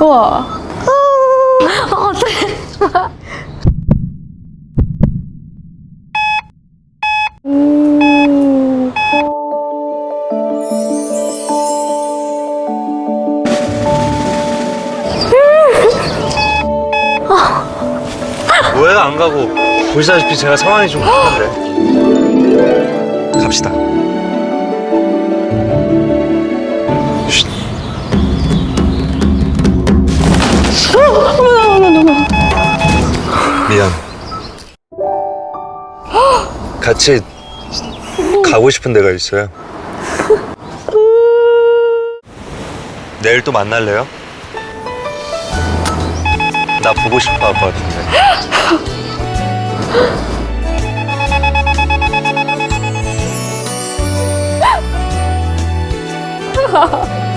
우와. 어, 어떡해. 오. 왜안 가고 보시다시피 제가 상황이 좀 급한데 미안. 같이 가고 싶은 데가 있어요. 내일 또 만날래요? 나 보고 싶어 할 것 같은데